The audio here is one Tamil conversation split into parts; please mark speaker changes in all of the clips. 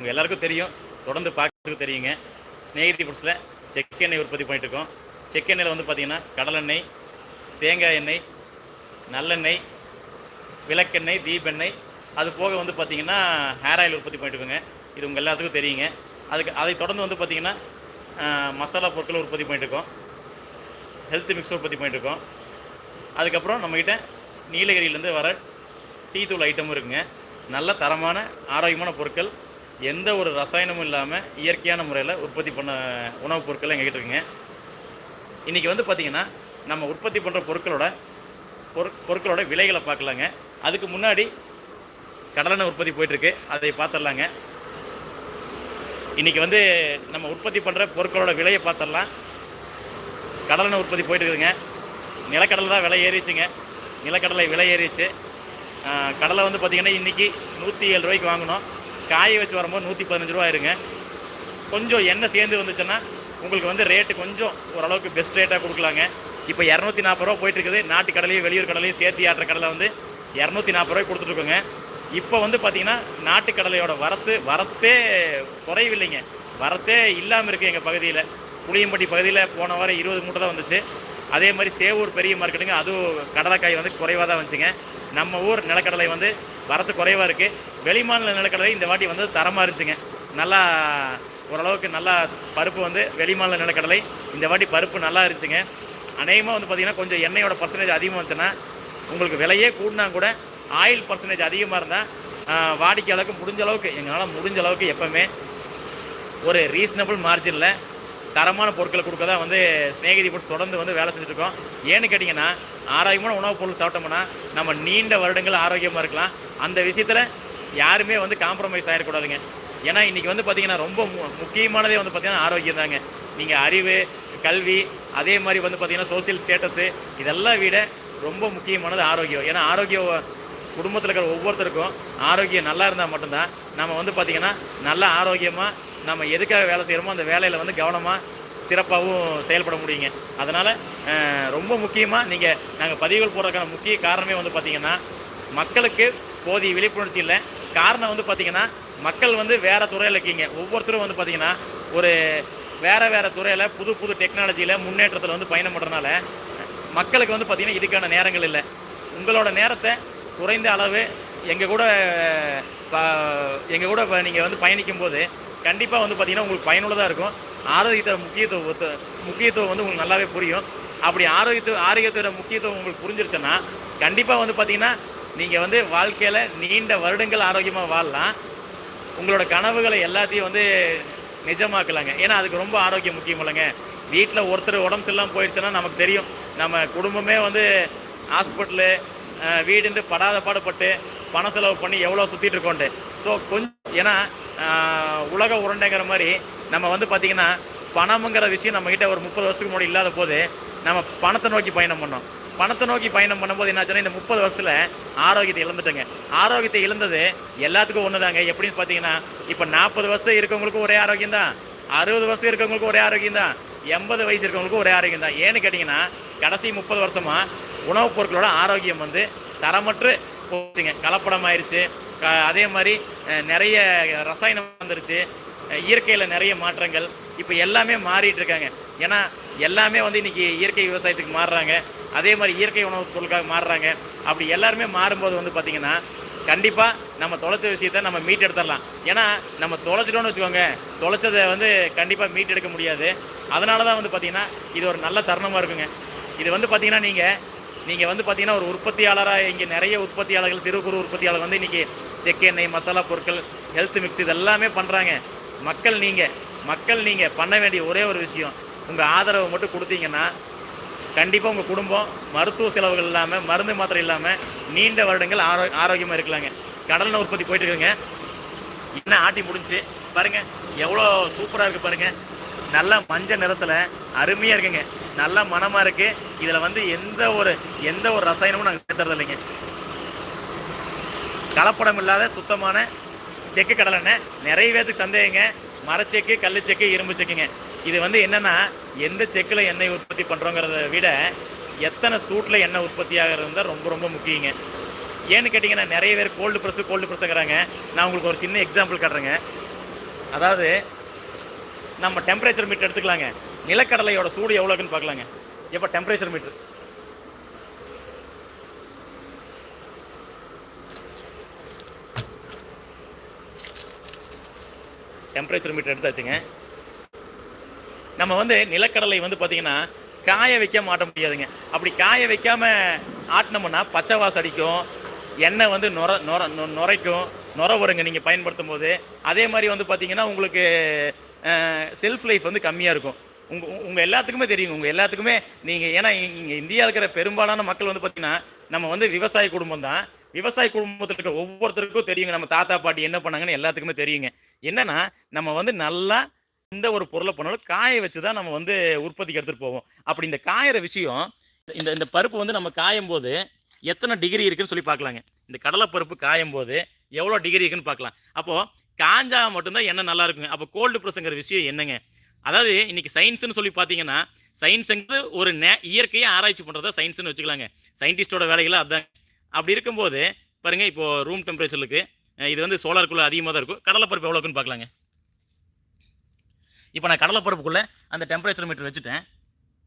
Speaker 1: உங்கள் எல்லாருக்கும் தெரியும். தொடர்ந்து பார்க்கறதுக்கு தெரியுங்க. ஸ்நேகிதி புட்ஸில் செக்கெண்ணெய் உற்பத்தி பண்ணிட்டுருக்கோம். செக்கெண்ணெயில் வந்து பார்த்திங்கன்னா கடலெண்ணெய் தேங்காய் எண்ணெய் நல்லெண்ணெய் விளக்கெண்ணெய் தீபெண்ணெய். அது போக வந்து பார்த்திங்கன்னா ஹேர் ஆயில் உற்பத்தி பண்ணிட்டுருக்கோங்க. இது உங்கள் எல்லாத்துக்கும் தெரியுங்க. அதுக்கு அதை தொடர்ந்து வந்து பார்த்திங்கன்னா மசாலா பொருட்கள் உற்பத்தி பண்ணிட்டுருக்கோம். ஹெல்த் மிக்ஸ் உற்பத்தி பண்ணிட்டுருக்கோம். அதுக்கப்புறம் நம்மக்கிட்ட நீலகிரியிலேருந்து வர டீ தூள் ஐட்டமும் இருக்குங்க. நல்ல தரமான ஆரோக்கியமான பொருட்கள் எந்த ஒரு ரசாயனமும் இல்லாமல் இயற்கையான முறையில் உற்பத்தி பண்ண உணவுப் பொருட்கள் எங்ககிட்ட இருக்குங்க. இன்றைக்கி வந்து பார்த்திங்கன்னா நம்ம உற்பத்தி பண்ணுற பொருட்களோட பொரு பொருட்களோட விலைகளை பார்க்கலாங்க. அதுக்கு முன்னாடி கடலெண்ணெய் உற்பத்தி போயிட்டுருக்கு. அதை பார்த்துடலாங்க. இன்றைக்கி வந்து நம்ம உற்பத்தி பண்ணுற பொருட்களோட விலையை பார்த்துடலாம். கடலெண்ணெய் உற்பத்தி போயிட்டு இருக்குதுங்க நிலக்கடலை தான் விலை ஏறிச்சுங்க நிலக்கடலை விலை ஏறிச்சு கடலை வந்து பார்த்திங்கன்னா இன்றைக்கி நூற்றி ஏழு ரூபாய்க்கு வாங்கினோம். காய வச்சு வரும்போது நூற்றி பதினஞ்சு ரூபா இருங்க கொஞ்சம் எண்ணெய் சேர்ந்து வந்துச்சுன்னா உங்களுக்கு வந்து ரேட்டு கொஞ்சம் ஓரளவுக்கு பெஸ்ட் ரேட்டாக கொடுக்கலாங்க. இப்போ இரநூத்தி நாற்பது ரூபா போயிட்டு இருக்குது. நாட்டு கடலையும் வெளியூர் கடலையும் சேர்த்து ஆட்டுற கடலை வந்து இரநூத்தி நாற்பது ரூபாய் கொடுத்துட்ருக்கோங்க இப்போ வந்து பார்த்தீங்கன்னா நாட்டு கடலையோட வரத்து வரத்தே குறைவில்லைங்க. வரத்தே இல்லாமல் இருக்குது எங்கள் பகுதியில். புளியம்பட்டி பகுதியில் போன வாரம் இருபது மூட்டை தான் வந்துச்சு. அதே மாதிரி சேவூர் பெரிய மார்க்கெட்டுங்க அதுவும் கடலைக்காய் வந்து குறைவாக தான் வந்துச்சுங்க. நம்ம ஊர் நிலக்கடலை வந்து வரத்து குறைவாக இருக்குது வெளிமாநில நிலக்கடலை இந்த வாட்டி வந்து தரமாக இருந்துச்சுங்க. நல்லா ஓரளவுக்கு நல்லா பருப்பு வந்து வெளிமாநில நிலக்கடலை. இந்த வாட்டி பருப்பு நல்லா இருந்துச்சுங்க. அநேகமாக வந்து பார்த்திங்கன்னா கொஞ்சம் எண்ணெயோட பர்சன்டேஜ் அதிகமாக இருந்துச்சுன்னா உங்களுக்கு விலையே கூடினா கூட ஆயில் பர்சன்டேஜ் அதிகமாக இருந்தால் வாடிக்கையாளருக்கு முடிஞ்ச அளவுக்கு எங்களால் முடிஞ்ச அளவுக்கு எப்போவுமே ஒரு ரீசனபிள் மார்ஜினில் தரமான பொருட்களை கொடுக்க தான் வந்து ஸ்நேகிதி ஃபுட்ஸ் தொடர்ந்து வந்து வேலை செஞ்சுருக்கோம் ஏன்னு கேட்டிங்கன்னா ஆரோக்கியமான உணவுப் பொருள் சாப்பிட்டோம்னா நம்ம நீண்ட வருடங்கள் ஆரோக்கியமாக இருக்கலாம். அந்த விஷயத்தில் யாருமே வந்து காம்ப்ரமைஸ் ஆகிடக்கூடாதுங்க ஏன்னா இன்றைக்கி வந்து பார்த்திங்கன்னா ரொம்ப மு- முக்கியமானதே வந்து பார்த்திங்கன்னா ஆரோக்கியம் தாங்க. நீங்கள் அறிவு கல்வி அதே மாதிரி வந்து பார்த்திங்கன்னா சோஷியல் ஸ்டேட்டஸு இதெல்லாம் விட ரொம்ப முக்கியமானது ஆரோக்கியம். ஏன்னா ஆரோக்கியம் குடும்பத்தில் இருக்கிற ஒவ்வொருத்தருக்கும் ஆரோக்கியம் நல்லா இருந்தால் மட்டும்தான் நம்ம வந்து பார்த்திங்கன்னா நல்ல ஆரோக்கியமாக நம்ம எதுக்காக வேலை செய்கிறோமோ அந்த வேலையில் வந்து கவனமாக சிறப்பாகவும் செயல்பட முடியுங்க. அதனால் ரொம்ப முக்கியமாக நீங்கள் நாங்கள் பதிவுகள் போடுறதுக்கான முக்கிய காரணமே வந்து பார்த்திங்கன்னா மக்களுக்கு போதிய விழிப்புணர்ச்சி இல்லை. காரணம் வந்து பார்த்திங்கன்னா மக்கள் வந்து வேறு துறையில் இருக்கீங்க. ஒவ்வொருத்தரும் வந்து பார்த்திங்கன்னா ஒரு வேறு வேறு துறையில் புது புது டெக்னாலஜியில் முன்னேற்றத்தில் வந்து பயணம் பண்ணுறதுனால மக்களுக்கு வந்து பார்த்திங்கன்னா இதுக்கான நேரங்கள் இல்லை. உங்களோட நேரத்தை குறைந்த அளவு எங்கள் கூட எங்கள் கூட நீங்கள் வந்து பயணிக்கும் போது கண்டிப்பாக வந்து பார்த்திங்கன்னா உங்களுக்கு பயனுள்ளதாக இருக்கும். ஆரோக்கியத்தோட முக்கியத்துவத்தை முக்கியத்துவம் வந்து உங்களுக்கு நல்லாவே புரியும். அப்படி ஆரோக்கியத்து ஆரோக்கியத்தோட முக்கியத்துவம் உங்களுக்கு புரிஞ்சிருச்சுன்னா கண்டிப்பாக வந்து பார்த்திங்கன்னா நீங்கள் வந்து வாழ்க்கையில் நீண்ட வருடங்கள் ஆரோக்கியமாக வாழலாம். உங்களோட கனவுகளை எல்லாத்தையும் வந்து நிஜமாக்கலாங்க. ஏன்னா அதுக்கு ரொம்ப ஆரோக்கியம் முக்கியம் இல்லைங்க. வீட்டில் ஒருத்தர் உடம்பு சரியில்லாமல் போயிடுச்சுன்னா நமக்கு தெரியும். நம்ம குடும்பமே வந்து ஹாஸ்பிட்டலு வீடுன்ட்டு படாத பாடுபட்டு பண செலவு பண்ணி எவ்வளோ சுற்றிட்டு இருக்கோன்ட்டு. ஸோ கொஞ்சம் ஏன்னா உலக உருண்டைங்கிற மாதிரி நம்ம வந்து பார்த்திங்கன்னா பணம்ங்கிற விஷயம் நம்மக்கிட்ட ஒரு முப்பது வருஷத்துக்கு முன்னாடி இல்லாத போது நம்ம பணத்தை நோக்கி பயணம் பண்ணோம். பணத்தை நோக்கி பயணம் பண்ணும்போது என்னாச்சுன்னா இந்த முப்பது வருஷத்துல ஆரோக்கியத்தை இழந்துட்டேங்க. ஆரோக்கியத்தை இழந்தது எல்லாத்துக்கும் ஒன்று தாங்க எப்படின்னு பார்த்தீங்கன்னா இப்போ நாற்பது வருஷம் இருக்கவங்களுக்கும் ஒரே ஆரோக்கியம் தான் அறுபது வருஷம் இருக்கவங்களுக்கும் ஒரே ஆரோக்கியம் தான் எண்பது வயசு இருக்கவங்களுக்கும் ஒரே ஆரோக்கியம் தான் ஏன்னு கேட்டிங்கன்னா கடைசி முப்பது வருஷமா உணவுப் பொருட்களோட ஆரோக்கியம் வந்து தரமற்று போச்சுங்க. கலப்படம் ஆயிடுச்சு க- அதே மாதிரி நிறைய ரசாயனம் வந்துருச்சு. இயற்கையில் நிறைய மாற்றங்கள். இப்போ எல்லாமே மாறிட்டு இருக்காங்க. ஏன்னா எல்லாமே வந்து இன்னைக்கு இயற்கை விவசாயத்துக்கு மாறுறாங்க. அதே மாதிரி இயற்கை உணவுப் பொருளுக்காக மாறுறாங்க. அப்படி எல்லாருமே மாறும்போது வந்து பார்த்திங்கன்னா கண்டிப்பாக நம்ம தொலைச்ச விஷயத்த நம்ம மீட் எடுத்துடலாம். ஏன்னா நம்ம தொலைச்சிட்டோம்னு வச்சுக்கோங்க தொலைச்சதை வந்து கண்டிப்பாக மீட் எடுக்க முடியாது. அதனால தான் வந்து பார்த்திங்கன்னா இது ஒரு நல்ல தருணமாக இருக்குங்க. இது வந்து பார்த்திங்கன்னா நீங்கள் நீங்கள் வந்து பார்த்தீங்கன்னா ஒரு உற்பத்தியாளராக இங்கே நிறைய உற்பத்தியாளர்கள் சிறு குறு உற்பத்தியாளர் வந்து இன்றைக்கி செக் எண்ணெய் மசாலா பொருட்கள் ஹெல்த் மிக்ஸ் இதெல்லாமே பண்ணுறாங்க மக்கள் நீங்கள் மக்கள் நீங்கள் பண்ண வேண்டிய ஒரே ஒரு விஷயம் உங்கள் ஆதரவை மட்டும் கொடுத்தீங்கன்னா கண்டிப்பாக உங்கள் குடும்பம் மருத்துவ செலவுகள் இல்லாமல் மருந்து மாத்திரை இல்லாமல் நீண்ட வருடங்கள் ஆரோ ஆரோக்கியமாக இருக்கலாங்க. கடலில் உற்பத்தி போயிட்டுருக்குங்க. என்ன ஆட்டி முடிஞ்சு பாருங்கள் எவ்வளோ சூப்பராக இருக்குது பாருங்கள் நல்லா மஞ்சள் நிறத்தில் அருமையாக இருக்குங்க. நல்ல மனமாக இருக்குது இதில் வந்து எந்த ஒரு எந்த ஒரு ரசாயனமும் நாங்கள் சேர்த்துறது இல்லைங்க கலப்படம் இல்லாத சுத்தமான செக்கு கடலெண்ணெய். நிறைய பேர்த்துக்கு சந்தேகங்க. மரச்செக்கு கல் செக்கு இரும்பு செக்குங்க. இது வந்து என்னன்னா எந்த செக்கில் எண்ணெய் உற்பத்தி பண்ணுறோங்கிறத விட எத்தனை சூட்டில் எண்ணெய் உற்பத்தி ஆகிறது தான் ரொம்ப ரொம்ப முக்கியங்க. ஏன்னு கேட்டிங்கன்னா நிறைய பேர் கோல்டு ப்ரெஸ்ஸு கோல்டு ப்ரெஸ்ஸுங்கிறாங்க நான் உங்களுக்கு ஒரு சின்ன எக்ஸாம்பிள் காட்டுறேங்க. அதாவது நம்ம டெம்பரேச்சர் மீட்டர் எடுத்துக்கலாங்க. நிலக்கடலையோட சூடு எவ்வளோக்குன்னு பார்க்கலாங்க. எப்போ டெம்பரேச்சர் மீட்டர் டெம்பரேச்சர் மீட்டர் எடுத்தாச்சுங்க. நம்ம வந்து நிலக்கடலை வந்து பார்த்தீங்கன்னா காய வைக்க மாட்ட முடியாதுங்க. அப்படி காய வைக்காமல் ஆட்டினோம்னா பச்சை வாசம் அடிக்கும். எண்ணெய் வந்து நுர நுர நுரைக்கும். நுர வருங்க நீங்கள் பயன்படுத்தும் போது அதே மாதிரி வந்து பார்த்தீங்கன்னா உங்களுக்கு செல்ஃப் லைஃப் வந்து கம்மியாக இருக்கும். உங்கள் உங்கள் எல்லாத்துக்குமே தெரியும். உங்கள் எல்லாத்துக்குமே நீங்கள் ஏன்னா இங்கே இந்தியாவில் இருக்கிற பெரும்பாலான மக்கள் வந்து பார்த்தீங்கன்னா நம்ம வந்து விவசாய குடும்பம் தான். விவசாய குடும்பத்தில் இருக்கிற ஒவ்வொருத்தருக்கும் தெரியுங்க. நம்ம தாத்தா பாட்டி என்ன பண்ணாங்கன்னு எல்லாத்துக்குமே தெரியுங்க. என்னன்னா நம்ம வந்து நல்லா எந்த ஒரு பொருளை பண்ணாலும் காய வச்சு தான் நம்ம வந்து உற்பத்திக்கு எடுத்துகிட்டு போவோம். அப்படி இந்த காயிற விஷயம் இந்த இந்த பருப்பு வந்து நம்ம காயும் போது எத்தனை டிகிரி இருக்குன்னு சொல்லி பார்க்கலாங்க. இந்த கடலைப்பருப்பு காயும் போது எவ்வளோ டிகிரி இருக்குன்னு பார்க்கலாம். அப்போது காஞ்சா மட்டும்தான் எண்ணெய் நல்லா இருக்குங்க. அப்போ கோல்டு ப்ரெஸ்ஸுங்கிற விஷயம் என்னங்க? அதாவது இன்னைக்கு சயின்ஸ்னு சொல்லி பார்த்தீங்கன்னா சயின்ஸுங்கிறது ஒரு நே இயற்கையை ஆராய்ச்சி பண்ணுறதா சயின்ஸ்னு வச்சுக்கலாங்க. சயின்டிஸ்டோட வேலைகளை அதுதான் அப்படி இருக்கும்போது பாருங்க இப்போது ரூம் டெம்பரேச்சருக்கு இது வந்து சோலாருக்குள்ளே அதிகமாக தான் இருக்கும். கடலைப்பருப்பு எவ்வளோக்குன்னு பார்க்கலாங்க. இப்போ நான் கடலைப்பருப்புக்குள்ளே அந்த டெம்பரேச்சர் மீட்டர் வச்சுட்டேன்.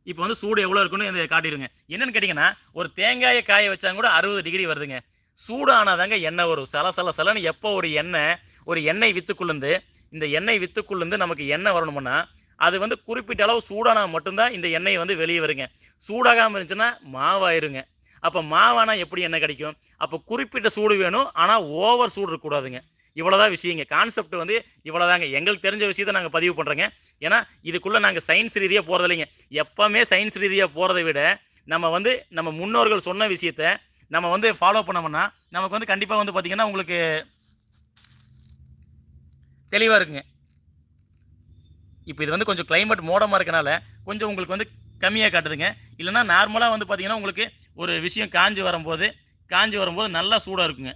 Speaker 1: இப்போ வந்து சூடு எவ்வளோ இருக்குன்னு இதை காட்டிடுங்க. என்னென்னு கேட்டிங்கன்னா ஒரு தேங்காயை காய வச்சாங்க கூட அறுபது டிகிரி வருதுங்க. சூடானதாங்க எண்ணெய் வரும். சல சல சலன்னு எப்போ ஒரு எண்ணெய் ஒரு எண்ணெய் வித்துக்குள்ளேருந்து இந்த எண்ணெய் வித்துக்குள்ளேருந்து நமக்கு எண்ணெய் வரணும்னா அது வந்து குறிப்பிட்ட அளவு சூடானா மட்டும்தான் இந்த எண்ணெய் வந்து வெளியே வருங்க. சூடாகாமல் இருந்துச்சுன்னா மாவாயிருங்க. அப்போ மாவானா எப்படி எண்ணெய் கிடைக்கும்? அப்போ குறிப்பிட்ட சூடு வேணும் ஆனால் ஓவர் சூடு இருக்கக்கூடாதுங்க. இவ்வளோதான் விஷயங்க. கான்செப்ட் வந்து இவ்வளோதாங்க எங்களுக்கு தெரிஞ்ச விஷயத்தை நாங்கள் பதிவு பண்ணுறோங்க ஏன்னா இதுக்குள்ளே நாங்கள் சயின்ஸ் ரீதியாக போகிறது இல்லைங்க. எப்போவுமே சயின்ஸ் ரீதியாக போகிறத விட நம்ம வந்து நம்ம முன்னோர்கள் சொன்ன விஷயத்த நம்ம வந்து ஃபாலோ பண்ணோம்னா நமக்கு வந்து கண்டிப்பாக வந்து பார்த்திங்கன்னா உங்களுக்கு தெளிவாக இருக்குங்க. இப்போ இது வந்து கொஞ்சம் கிளைமேட் மோடமாக இருக்கனால கொஞ்சம் உங்களுக்கு வந்து கம்மியாக காட்டுதுங்க. இல்லைன்னா நார்மலாக வந்து பார்த்தீங்கன்னா உங்களுக்கு ஒரு விஷயம் காஞ்சி வரும்போது காஞ்சி வரும்போது நல்லா சூடாக இருக்குங்க.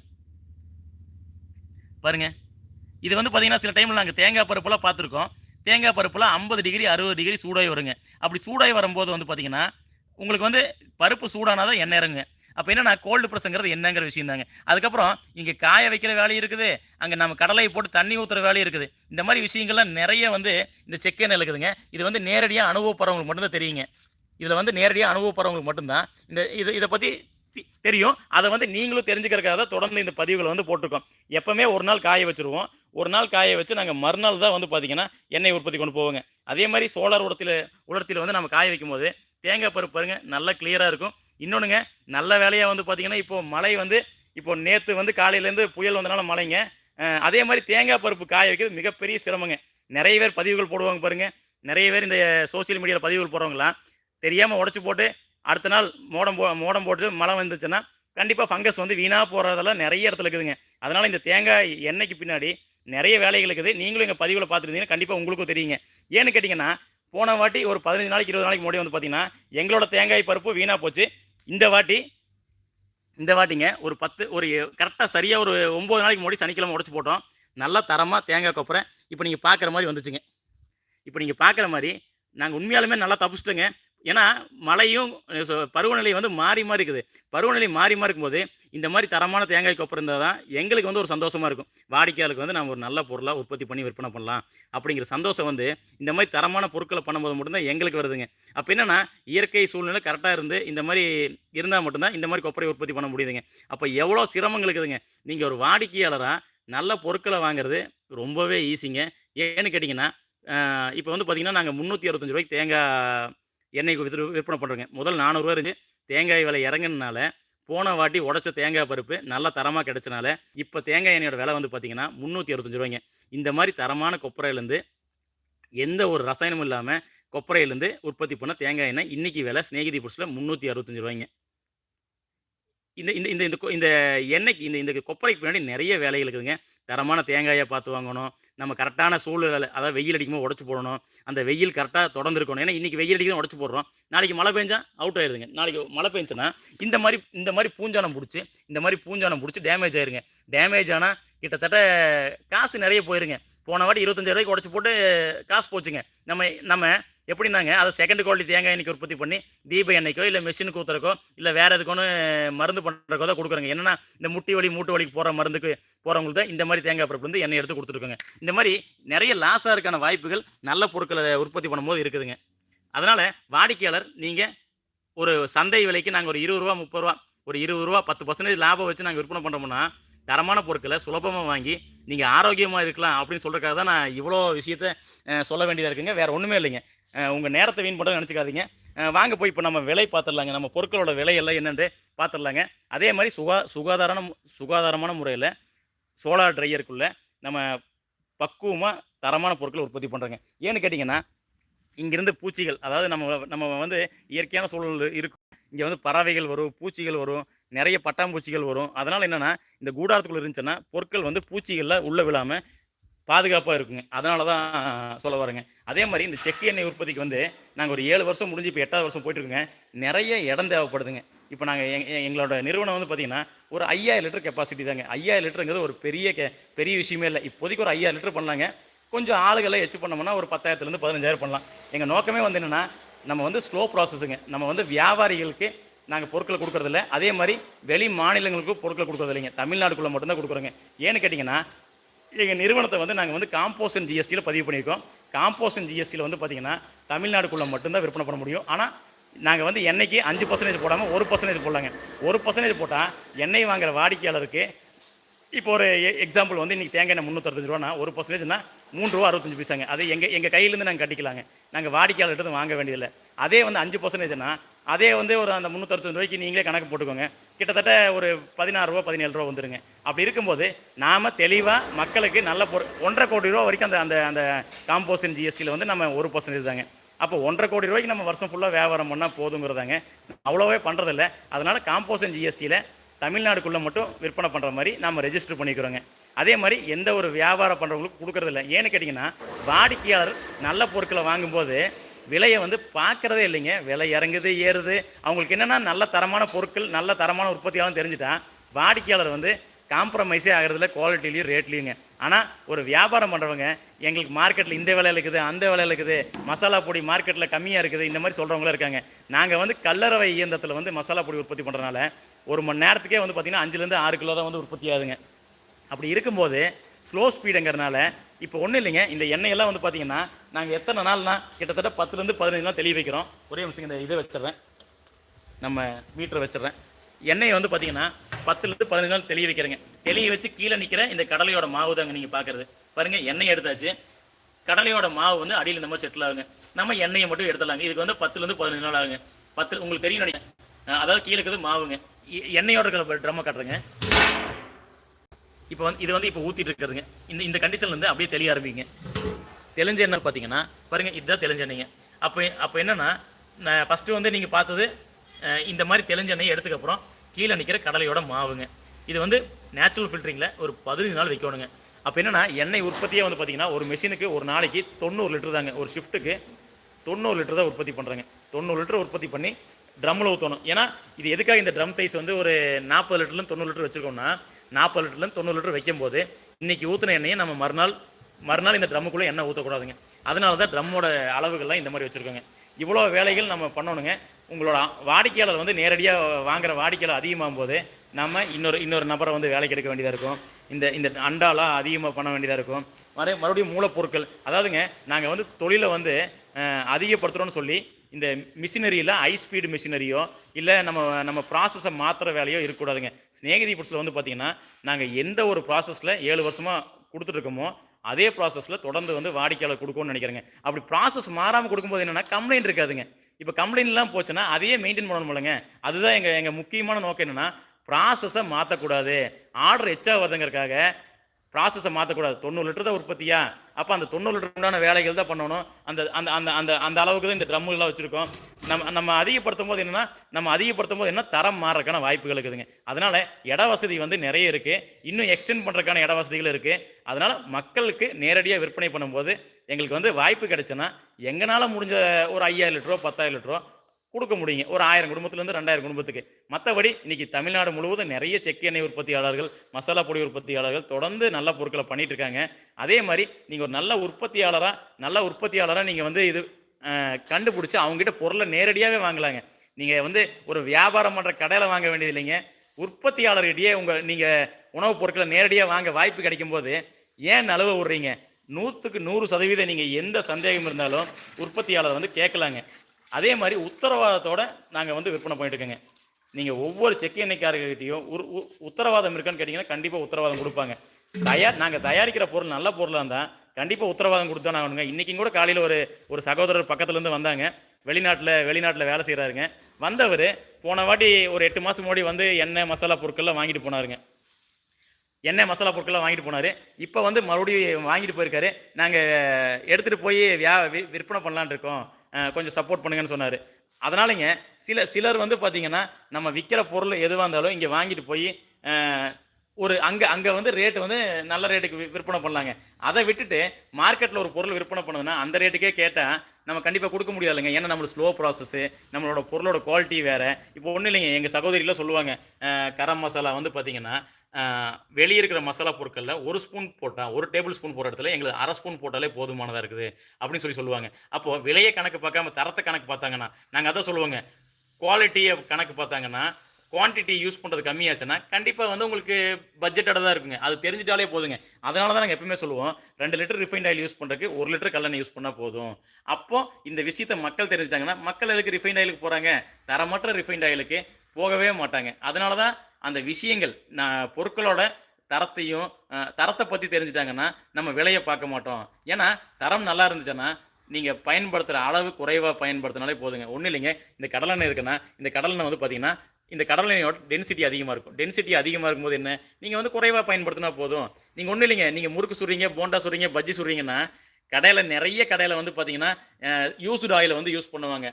Speaker 1: பாருங்க. இது வந்து பார்த்திங்கன்னா சில டைமில் நாங்கள் தேங்காய் பருப்புலாம் பார்த்துருக்கோம் தேங்காய் பருப்புலாம் ஐம்பது டிகிரி அறுபது டிகிரி சூடாகி வருங்க. அப்படி சூடாகி வரும்போது வந்து பார்த்திங்கன்னா உங்களுக்கு வந்து பருப்பு சூடானால் தான் எண்ணெய் இறங்குங்க. அப்போ என்னன்னா கோல்டு ப்ரெஸ்ஸுங்கிறது என்னங்கிற விஷயம் தாங்க. அதுக்கப்புறம் இங்கே காய வைக்கிற வேலையும் இருக்குது. அங்கே நம்ம கடலையை போட்டு தண்ணி ஊற்றுற வேலையும் இருக்குது. இந்த மாதிரி விஷயங்கள்லாம் நிறைய வந்து இந்த செக் எண்ணெய் இருக்குதுங்க. இது வந்து நேரடியாக அனுபவப்படுறவங்களுக்கு மட்டும்தான் தெரியுங்க. இதில் வந்து நேரடியாக அனுபவப்படுறவங்களுக்கு மட்டும்தான். இந்த இது இதை பற்றி தெரியும். அதை வந்து நீங்களும் தெரிஞ்சுக்கிறக்காக தான் தொடர்ந்து இந்த பதிவுகளை வந்து போட்டிருக்கோம். எப்பவுமே ஒரு நாள் காய வச்சிருவோம். ஒரு நாள் காய வச்சு நாங்கள் மறுநாள் தான் வந்து பார்த்தீங்கன்னா எண்ணெய் உற்பத்தி கொண்டு போவோங்க. அதே மாதிரி சோலார் உரத்தில் உலர்த்தியில் வந்து நம்ம காய வைக்கும் போது தேங்காய் பருப்பு பாருங்க நல்லா கிளியராக இருக்கும். இன்னொன்றுங்க நல்ல வேலையாக வந்து பார்த்தீங்கன்னா இப்போ மழை வந்து இப்போ நேற்று வந்து காலையிலேருந்து புயல் வந்தனால மழைங்க. அதே மாதிரி தேங்காய் பருப்பு காய வைக்கிறது மிகப்பெரிய சிரமங்க. நிறைய பேர் பதிவுகள் போடுவாங்க பாருங்க. நிறைய பேர் இந்த சோஷியல் மீடியாவில் பதிவுகள் போடுறவங்களாம் தெரியாமல் உடச்சி போட்டு அடுத்த நாள் மோடம் போ மோடம் போட்டு மழை வந்துச்சுன்னா கண்டிப்பாக ஃபங்கஸ் வந்து வீணாக போகிறதெல்லாம் நிறைய இடத்துல இருக்குதுங்க. அதனால் இந்த தேங்காய் எண்ணெய்க்கு பின்னாடி நிறைய வேலைகள் இருக்குது. நீங்களும் எங்கள் பதிவில் பார்த்துருந்தீங்கன்னா கண்டிப்பாக உங்களுக்கும் தெரியுங்க. ஏன்னு கேட்டிங்கன்னா போன வாட்டி ஒரு பதினஞ்சு நாளைக்கு இருபது நாளைக்கு முன்னாடி வந்து பார்த்தீங்கன்னா எங்களோட தேங்காய் பருப்பு வீணாக போச்சு. இந்த வாட்டி இந்த வாட்டிங்க ஒரு பத்து ஒரு கரெக்டாக சரியாக ஒரு ஒம்பது நாளைக்கு முன்னாடி சனிக்கிழமை உடச்சி போட்டோம். நல்லா தரமாக தேங்காய் கொப்பரை இப்போ நீங்கள் பார்க்குற மாதிரி வந்துச்சுங்க. இப்போ நீங்கள் பார்க்குற மாதிரி நாங்கள் உண்மையாலுமே நல்லா தப்பிச்சிட்டோங்க. ஏன்னா மழையும் பருவநிலை வந்து மாறி மாறி இருக்குது. பருவநிலை மாறி மாறி இருக்கும்போது இந்த மாதிரி தரமான தேங்காய் கொப்பரை இருந்தால் தான் எங்களுக்கு வந்து ஒரு சந்தோஷமாக இருக்கும். வாடிக்கையாளருக்கு வந்து நம்ம ஒரு நல்ல பொருளாக உற்பத்தி பண்ணி விற்பனை பண்ணலாம். அப்படிங்கிற சந்தோஷம் வந்து இந்த மாதிரி தரமான பொருட்களை பண்ணும்போது மட்டும்தான் எங்களுக்கு வருதுங்க. அப்போ என்னன்னா இயற்கை சூழ்நிலை கரெக்டாக இருந்து இந்த மாதிரி இருந்தால் மட்டும்தான் இந்த மாதிரி கொப்பரை உற்பத்தி பண்ண முடியுதுங்க. அப்போ எவ்வளோ சிரமங்கள் இருக்குதுங்க. நீங்கள் ஒரு வாடிக்கையாளராக நல்ல பொருட்களை வாங்குறது ரொம்பவே ஈஸிங்க. ஏன்னு கேட்டிங்கன்னா இப்போ வந்து பார்த்திங்கன்னா நாங்கள் முந்நூற்றி அறுபத்தஞ்சு ரூபாய்க்கு தேங்காய் எண்ணெய் விற்று விற்பனை பண்ணுறோங்க முதல் நானூறுரூவா இருந்துச்சு. தேங்காய் விலை இறங்குனனால போன வாட்டி உடச்ச தேங்காய் பருப்பு நல்ல தரமாக கிடைச்சனால இப்போ தேங்காய் எண்ணெயோட விலை வந்து பார்த்தீங்கன்னா முந்நூற்றி அறுபத்தஞ்சு ரூபாய்ங்க. இந்த மாதிரி தரமான கொப்பரையிலேருந்து எந்த ஒரு ரசாயனமும் இல்லாமல் கொப்பரையிலேருந்து உற்பத்தி பண்ண தேங்காய் எண்ணெய் இன்றைக்கி விலை ஸ்நேகிதி புட்ஸில் முந்நூற்றி அறுபத்தஞ்சு ரூபாய்ங்க. இந்த இந்த இந்த இந்த கொ- இந்த எண்ணெய்க்கு இந்த இந்த கொப்பரைக்கு பின்னாடி நிறைய வேலைகள் இருக்குதுங்க. தரமான தேங்காயை பார்த்து வாங்கணும். நம்ம கரெக்டான சூழ்நிலை அதாவது வெயில் அடிக்கும்போது உடச்சி போடணும். அந்த வெயில் கரெக்டாக தொடர்ந்து இருக்கணும் ஏன்னா இன்னைக்கு வெயில் அடிக்கும் உடச்சி போடுறோம். நாளைக்கு மழை பெஞ்சா அவுட் ஆயிருதுங்க. நாளைக்கு மழை பெஞ்சுன்னா இந்த மாதிரி இந்த மாதிரி பூஞ்சானம் பிடிச்சி இந்த மாதிரி பூஞ்சானம் பிடிச்சி டேமேஜ் ஆயிருங்க. டேமேஜ் ஆனால் கிட்டத்தட்ட காசு நிறைய போயிருங்க. போன வாட்டி இருபத்தஞ்சாயிரம் ரூபாய்க்கு உடச்சி போட்டு காசு போச்சுங்க. நம்ம நம்ம எப்படின்னாங்க அதை செகண்ட் குவாலிட்டி தேங்காய் எண்ணெய்க்கு உற்பத்தி பண்ணி தீப எண்ணெய்க்கோ இல்லை மிஷின் ஊற்றுறக்கோ இல்லை வேற எதுக்கோன்னு மருந்து பண்ணுறக்கோ தான் கொடுக்குறாங்க. என்னன்னா இந்த முட்டி வலி மூட்டு வலிக்கு போகிற மருந்துக்கு போகிறவங்களுக்கு தான் இந்த மாதிரி தேங்காய் பருப்பு வந்து எண்ணெய் எடுத்து கொடுத்துருக்காங்க. இந்த மாதிரி நிறைய லாஸாக இருக்கான வாய்ப்புகள் நல்ல பொருட்களை உற்பத்தி பண்ணும்போது இருக்குதுங்க. அதனால் வாடிக்கையாளர் நீங்கள் ஒரு சந்தை விலைக்கு நாங்கள் ஒரு இருபது ரூபா முப்பது ரூபா ஒரு இருபது ரூபா பத்து பர்சன்டேஜ் லாபம் வச்சு நாங்கள் விற்பனை பண்ணுறோம்னா தரமான பொருட்களை சுலபமாக வாங்கி நீங்கள் ஆரோக்கியமாக இருக்கலாம் அப்படின்னு சொல்கிறதுக்காக தான் நான் இவ்வளோ விஷயத்த சொல்ல வேண்டியதாக இருக்குங்க. வேறு ஒன்றுமே இல்லைங்க. உங்கள் நேரத்தை வீண் பண்ணுறது நினச்சிக்காதீங்க. வாங்க போய் இப்போ நம்ம விலை பார்த்துடலாங்க நம்ம பொருட்களோட விலையெல்லாம் என்னென்று பார்த்துடலாங்க அதே மாதிரி சுகா சுகாதார சுகாதாரமான முறையில் சோலார் ட்ரையருக்குள்ளே நம்ம பக்குவமாக தரமான பொருட்களை உற்பத்தி பண்ணுறோங்க ஏன்னு கேட்டிங்கன்னா இங்கேருந்து பூச்சிகள் அதாவது நம்ம நம்ம வந்து இயற்கையான சூழல் இருக்கும் இங்கே வந்து பறவைகள் வரும் பூச்சிகள் வரும் நிறைய பட்டாம்பூச்சிகள் வரும். அதனால் என்னென்னா இந்த கூடாரத்துக்குள்ளே இருந்துச்சுன்னா பொருட்கள் வந்து பூச்சிகளில் உள்ளே விழாமல் பாதுகாப்பாக இருக்குங்க. அதனால தான் சொல்ல வரேங்க. அதே மாதிரி இந்த செக்கு எண்ணெய் உற்பத்திக்கு வந்து நாங்கள் ஒரு ஏழு வருஷம் முடிஞ்சு இப்போ எட்டாவது வருஷம் போயிட்டுருக்குங்க. நிறைய இடம் தேவைப்படுதுங்க. இப்போ நாங்கள் எங் எங்களோட நிறுவனம் வந்து பார்த்திங்கன்னா ஒரு ஐயாயிரம் லிட்டர் கெப்பாசிட்டி தாங்க. ஐயாயிரம் லிட்டருங்கிறது ஒரு பெரிய கே பெரிய விஷயமே இல்லை. இப்போதைக்கு ஒரு ஐயாயிரம் லிட்டர் பண்ணலாங்க. கொஞ்சம் ஆளுகளை எச்சு பண்ணோம்னா ஒரு பத்தாயிரத்துலேருந்து பதினஞ்சாயிரம் பண்ணலாம். எங்கள் நோக்கமே வந்து என்னென்னா நம்ம வந்து ஸ்லோ ப்ராசஸுங்க நம்ம வந்து வியாபாரிகளுக்கு நாங்கள் பொருட்களை கொடுக்குறதில்ல. அதே மாதிரி வெளி மாநிலங்களுக்கு பொருட்களை கொடுக்குறது இல்லைங்க தமிழ்நாடுக்குள்ளே மட்டும்தான் கொடுக்குறோங்க. ஏன்னு கேட்டிங்கன்னா எங்கள் நிறுவனத்தை வந்து நாங்கள் வந்து காம்போசன் ஜிஎஸ்டியில் பதிவு பண்ணியிருக்கோம். காம்போசன் ஜிஎஸ்டியில் வந்து பார்த்தீங்கன்னா தமிழ்நாடுக்குள்ளே மட்டும்தான் விற்பனை பண்ண முடியும். ஆனால் நாங்கள் வந்து எண்ணெய்க்கு அஞ்சு பர்சன்டேஜ் போடாமல் ஒரு பர்சன்டேஜ் போடலாங்க. ஒரு பர்சன்டேஜ் போட்டால் எண்ணெய் வாங்குற வாடிக்கையாளருக்கு இப்போ ஒரு எக்ஸாம்பிள் வந்து இன்றைக்கி தேங்காய் எண்ணெய் முந்நூற்றஞ்சு ரூபானா ஒரு பர்சன்டேஜ்னா மூணு ரூபா அறுபத்தஞ்சு பைசாங்க. அது எங்கள் எங்கள் கையிலேருந்து நாங்கள் கட்டிக்கலாங்க. நாங்கள் வாடிக்கையாளர்கிட்ட வாங்க வேண்டியதில்லை. அதே வந்து அஞ்சு பர்சன்டேஜ்னா அதே வந்து ஒரு அந்த முந்நூற்றி ரூபாய்க்கு நீங்களே கணக்கு போட்டுக்கோங்க. கிட்டத்தட்ட ஒரு பதினாறு ரூபா பதினேழு ரூபா வந்துருங்க. அப்படி இருக்கும்போது நாம் தெளிவாக மக்களுக்கு நல்ல பொரு ஒன்றரை கோடி ரூபா வரைக்கும் அந்த அந்த அந்த காம்போசன் ஜிஎஸ்டியில் வந்து நம்ம ஒரு பர்சன்டேஜ் தாங்க. அப்போ ஒன்றரை கோடி ரூபாய்க்கு நம்ம வருஷம் ஃபுல்லாக வியாபாரம் பண்ணால் போதுங்கிறதாங்க. அவ்வளோவே பண்ணுறதில்ல அதனால் காம்போசன் ஜிஎஸ்டியில் தமிழ்நாடுக்குள்ளே மட்டும் விற்பனை பண்ணுற மாதிரி நம்ம ரெஜிஸ்டர் பண்ணிக்கிறோங்க. அதே மாதிரி எந்த ஒரு வியாபாரம் பண்ணுறவங்களுக்கு கொடுக்குறதில்ல. ஏன்னு கேட்டிங்கன்னா வாடிக்கையாளர் நல்ல பொருட்களை வாங்கும்போது விலையை வந்து பார்க்குறதே இல்லைங்க. விலை இறங்குது ஏறுது. அவங்களுக்கு என்னென்னா நல்ல தரமான பொருட்கள் நல்ல தரமான உற்பத்தியாலும் தெரிஞ்சுட்டா வாடிக்கையாளர் வந்து காம்ப்ரமைஸே ஆகிறதுல குவாலிட்டிலையும் ரேட்லேயுங்க ஆனால் ஒரு வியாபாரம் பண்ணுறவங்க எங்களுக்கு மார்க்கெட்டில் இந்த விலையில் இருக்குது அந்த விலையில் இருக்குது மசாலா பொடி மார்க்கெட்டில் கம்மியாக இருக்குது இந்த மாதிரி சொல்கிறவங்களும் இருக்காங்க. நாங்கள் வந்து கல்லறவை இயந்திரத்தில் வந்து மசாலா பொடி உற்பத்தி பண்ணுறதுனால ஒரு மணி நேரத்துக்கே வந்து பார்த்திங்கன்னா அஞ்சுலேருந்து ஆறு கிலோ தான் வந்து உற்பத்தி ஆகுதுங்க. அப்படி இருக்கும்போது ஸ்லோ ஸ்பீடுங்கிறனால இப்போ ஒன்றும் இல்லைங்க இந்த எண்ணெயெல்லாம் வந்து பார்த்தீங்கன்னா நாங்கள் எத்தனை நாள்னா கிட்டத்தட்ட பத்துலேருந்து பதினஞ்சு நாள் தெளிய வைக்கிறோம். ஒரே நிமிஷம் இந்த இதை வச்சிடுறேன். நம்ம மீட்டரை வச்சிடுறேன். எண்ணெயை வந்து பார்த்தீங்கன்னா பத்துலேருந்து பதினஞ்சு நாள் தெளிய வைக்கிறேங்க. தெளிய வச்சு கீழே நிற்கிற இந்த கடலையோட மாவு தாங்க நீங்கள் பார்க்குறது பாருங்கள் எண்ணெய் எடுத்தாச்சு. கடலையோட மாவு வந்து அடியில் இந்த மாதிரி செட்டில் ஆகுங்க. நம்ம எண்ணெயை மட்டும் எடுத்துடலாங்க. இதுக்கு வந்து பத்துலேருந்து பதினஞ்சு நாள் ஆகுங்க. பத்து உங்களுக்கு தெரியும் அதாவது கீழே இருக்கிறது மாவுங்க. எண்ணெயோட ட்ரம்மை காட்டுறேங்க. இப்போ வந்து இது வந்து இப்போ ஊற்றிட்டு இருக்கிறதுங்க. இந்த இந்த கண்டிஷன்லேருந்து அப்படியே தெளிய ஆரம்பிங்க. தெளிஞ்ச எண்ணெய் பார்த்தீங்கன்னா பாருங்கள் இதுதான் தெளிஞ்ச எண்ணெய்ங்க. அப்போ அப்போ நான் ஃபஸ்ட்டு வந்து நீங்கள் பார்த்தது இந்த மாதிரி தெளிஞ்ச எண்ணெய் எடுத்துக்கப்புறம் கீழே நிற்கிற கடலையோட மாவுங்க. இது வந்து நேச்சுரல் ஃபில்டரிங்கில் ஒரு பதினஞ்சு நாள் வைக்கணுங்க. அப்போ என்னென்னா எண்ணெய் உற்பத்தியே வந்து பார்த்தீங்கன்னா ஒரு மிஷினுக்கு ஒரு நாளைக்கு தொண்ணூறு லிட்டர் தாங்க. ஒரு ஷிஃப்ட்டுக்கு தொண்ணூறு லிட்டர் தான் உற்பத்தி பண்ணுறாங்க தொண்ணூறு லிட்டர் உற்பத்தி பண்ணி ட்ரம்மில் ஊற்றணும் ஏன்னா இது எதுக்காக இந்த ட்ரம் சைஸ் வந்து ஒரு நாற்பது லிட்டர்லேருந்து தொண்ணூறு லிட்டர் வச்சுருக்கோம்னா நாற்பது லிட்டர்லேருந்து தொண்ணூறு லிட்டர் வைக்கும்போது இன்னைக்கு ஊற்றின எண்ணெயை நம்ம மறுநாள் மறுநாள் இந்த ட்ரம்முக்குள்ளே எண்ணெய் ஊற்றக்கூடாதுங்க அதனால தான் ட்ரம்மோட அளவுகள்லாம் இந்த மாதிரி வச்சுருக்கோங்க. இவ்வளோ வேலைகள் நம்ம பண்ணணுங்க. உங்களோட வாடிக்கையாளர் வந்து நேரடியாக வாங்குற வாடிக்கையாளர் அதிகமாகும் போது நம்ம இன்னொரு இன்னொரு நபரை வந்து வேலைக்கு எடுக்க வேண்டியதாக இருக்கும். இந்த இந்த அண்டாலாம் அதிகமாக பண்ண வேண்டியதாக இருக்கும். மறு மறுபடியும் மூலப்பொருட்கள் அதாவதுங்க நாங்கள் வந்து தொழிலை வந்து அதிகப்படுத்துகிறோன்னு சொல்லி இந்த மிஷினரியில் ஹை ஸ்பீடு மிஷினரியோ இல்லை நம்ம நம்ம ப்ராசஸை மாற்றுற வேலையோ இருக்கக்கூடாதுங்க. ஸ்நேகிதி புட்ஸில் வந்து பார்த்தீங்கன்னா நாங்கள் எந்த ஒரு ப்ராசஸில் ஏழு வருஷமாக கொடுத்துட்ருக்கோமோ அதே ப்ராசஸில் தொடர்ந்து வந்து வாடிக்கையாளர் கொடுக்கும்னு நினைக்கிறேங்க. அப்படி ப்ராசஸ் மாறாமல் கொடுக்கும்போது என்னென்னா கம்ப்ளைண்ட் இருக்காதுங்க. இப்போ கம்ப்ளைண்ட்லாம் போச்சுன்னா அதையே மெயின்டைன் பண்ணணும் இல்லைங்க. அதுதான் எங்கள் எங்கள் முக்கியமான நோக்கம் என்னென்னா ப்ராசஸை மாற்றக்கூடாது ஆர்டர் எச்சாவதுங்கிறதுக்காக ப்ராசஸை மாற்றக்கூடாது தொண்ணூறு லிட்டர் தான் உற்பத்தியா? அப்போ அந்த தொண்ணூறு லிட்டர் உண்டான வேலைகள் தான் பண்ணணும். அந்த அந்த அந்த அந்த அந்த அளவுக்கு தான் இந்த ட்ரம்முகள்லாம் வச்சுருக்கோம். நம்ம நம்ம அதிகப்படுத்தும் போது என்னன்னா நம்ம அதிகப்படுத்தும் போது என்ன தரம் மாறுறதுக்கான வாய்ப்புகள் இருக்குதுங்க. அதனால் இட வசதி வந்து நிறைய இருக்குது இன்னும் எக்ஸ்டெண்ட் பண்ணுறதுக்கான இட வசதிகள் இருக்குது அதனால் மக்களுக்கு நேரடியாக விற்பனை பண்ணும்போது எங்களுக்கு வந்து வாய்ப்பு கிடைச்சுன்னா எங்களால் முடிஞ்ச ஒரு ஐயாயிரம் லிட்டரோ பத்தாயிரம் லிட்டரோ கொடுக்க முடியுங்க. ஒரு ஆயிரம் குடும்பத்துலேருந்து ரெண்டாயிரம் குடும்பத்துக்கு. மற்றபடி இன்னைக்கு தமிழ்நாடு முழுவதும் நிறைய செக்கு எண்ணெய் உற்பத்தியாளர்கள் மசாலா பொடி உற்பத்தியாளர்கள் தொடர்ந்து நல்ல பொருட்களை பண்ணிட்டு இருக்காங்க அதே மாதிரி நீங்கள் ஒரு நல்ல உற்பத்தியாளராக நல்ல உற்பத்தியாளராக நீங்கள் வந்து இது கண்டுபிடிச்சி அவங்ககிட்ட பொருளை நேரடியாகவே வாங்கலாங்க. நீங்கள் வந்து ஒரு வியாபாரம் பண்ணுற கடையில் வாங்க வேண்டியது இல்லைங்க. உற்பத்தியாளர்கிட்டயே உங்கள் நீங்கள் உணவுப் பொருட்களை நேரடியாக வாங்க வாய்ப்பு கிடைக்கும்போது ஏன் நழுவ விடுறீங்க? நூற்றுக்கு நூறு சதவீதம் நீங்கள் எந்த சந்தேகம் இருந்தாலும் உற்பத்தியாளர் வந்து கேட்கலாங்க. அதே மாதிரி உத்தரவாதத்தோட நாங்கள் வந்து விற்பனை பண்ணிட்டு இருக்கோங்க நீங்கள் ஒவ்வொரு செக் எண்ணெய்க்காரர்கிட்டையும் ஒரு உ- உத்தரவாதம் இருக்கான்னு கேட்டிங்கன்னா கண்டிப்பாக உத்தரவாதம் கொடுப்பாங்க. தயார் நாங்கள் தயாரிக்கிற பொருள் நல்ல பொருளாக இருந்தால் கண்டிப்பாக உத்தரவாதம் கொடுத்தானே ஆகணுங்க. இன்றைக்கும் கூட காலையில் ஒரு ஒரு சகோதரர் பக்கத்துலேருந்து வந்தாங்க. வெளிநாட்டில் வெளிநாட்டில் வேலை செய்கிறாருங்க வந்தவர் போன வாட்டி ஒரு எட்டு மாதம் முன்னாடி வந்து எண்ணெய் மசாலா பொருட்கள்லாம் வாங்கிட்டு போனாருங்க. எண்ணெய் மசாலா பொருட்கள்லாம் வாங்கிட்டு போனார். இப்போ வந்து மறுபடியும் வாங்கிட்டு போயிருக்காரு. நாங்கள் எடுத்துகிட்டு போய் வியா வி- விற்பனை பண்ணலான்னு இருக்கோம். கொஞ்சம் சப்போர்ட் பண்ணுங்கன்னு சொன்னார். அதனாலங்க சில சிலர் வந்து பார்த்தீங்கன்னா நம்ம விற்கிற பொருள் எதுவாக இருந்தாலும் இங்கே வாங்கிட்டு போய் ஒரு அங்கே அங்கே வந்து ரேட்டு வந்து நல்ல ரேட்டுக்கு விற்பனை பண்ணலாங்க. அதை விட்டுட்டு மார்க்கெட்டில் ஒரு பொருள் விற்பனை பண்ணுதுன்னா அந்த ரேட்டுக்கே கேட்டால் நம்ம கண்டிப்பாக கொடுக்க முடியாதுங்க. ஏன்னா நம்மளோட ஸ்லோ ப்ராசஸ்ஸு நம்மளோட பொருளோட குவாலிட்டி வேறு. இப்போ ஒன்றும் இல்லைங்க எங்கள் சகோதரிலாம் சொல்லுவாங்க கரம் மசாலா வந்து பார்த்தீங்கன்னா வெளியே இருக்கிற மசாலா பொருட்களில் ஒரு ஸ்பூன் போட்டால் ஒரு டேபிள் ஸ்பூன் போடுற இடத்துல எங்களுக்கு அரை ஸ்பூன் போட்டாலே போதுமானதாக இருக்குது அப்படின்னு சொல்லி சொல்லுவாங்க. அப்போது விலையை கணக்கு பார்க்காம தரத்தை கணக்கு பார்த்தாங்கன்னா நாங்கள் அதான் சொல்லுவோங்க. குவாலிட்டியை கணக்கு பார்த்தாங்கன்னா குவான்டிட்டி யூஸ் பண்ணுறது கம்மியாச்சுன்னா கண்டிப்பாக வந்து உங்களுக்கு பட்ஜெட்டோட தான் இருக்குங்க. அது தெரிஞ்சிட்டாலே போதுங்க. அதனால தான் நாங்கள் எப்பவுமே சொல்லுவோம் ரெண்டு லிட்டர் ரிஃபைண்ட் ஆயில் யூஸ் பண்ணுறதுக்கு ஒரு லிட்டர் கல்லெண்ணெய் யூஸ் பண்ணால் போதும். அப்போ இந்த விஷயத்தை மக்கள் தெரிஞ்சிட்டாங்கன்னா மக்கள் எதுக்கு ரிஃபைண்ட் ஆயிலுக்கு போகிறாங்க தரமற்ற ரிஃபைண்ட் ஆயிலுக்கு போகவே மாட்டாங்க. அதனால தான் அந்த விஷயங்கள் நான் பொருட்களோட தரத்தையும் தரத்தை பற்றி தெரிஞ்சிட்டாங்கன்னா நம்ம விலையை பார்க்க மாட்டோம். ஏன்னா தரம் நல்லா இருந்துச்சுன்னா நீங்கள் பயன்படுத்துகிற அளவு குறைவாக பயன்படுத்தினாலே போதுங்க. ஒன்றும் இல்லைங்க. இந்த கடலெண்ணெய் இருக்குன்னா இந்த கடலெண்ணெய் வந்து பார்த்தீங்கன்னா இந்த கடலெண்ணெயோட டென்சிட்டி அதிகமாக இருக்கும். டென்சிட்டி அதிகமாக இருக்கும்போது என்ன? நீங்கள் வந்து குறைவாக பயன்படுத்தினா போதும். நீங்கள் ஒன்றும் இல்லைங்க. நீங்கள் முறுக்கு சுடுறீங்க போண்டா சுடுறீங்க பஜ்ஜி சுடுறீங்கன்னா கடையில் நிறைய கடையில் வந்து பார்த்தீங்கன்னா யூஸ்டு ஆயிலை வந்து யூஸ் பண்ணுவாங்க.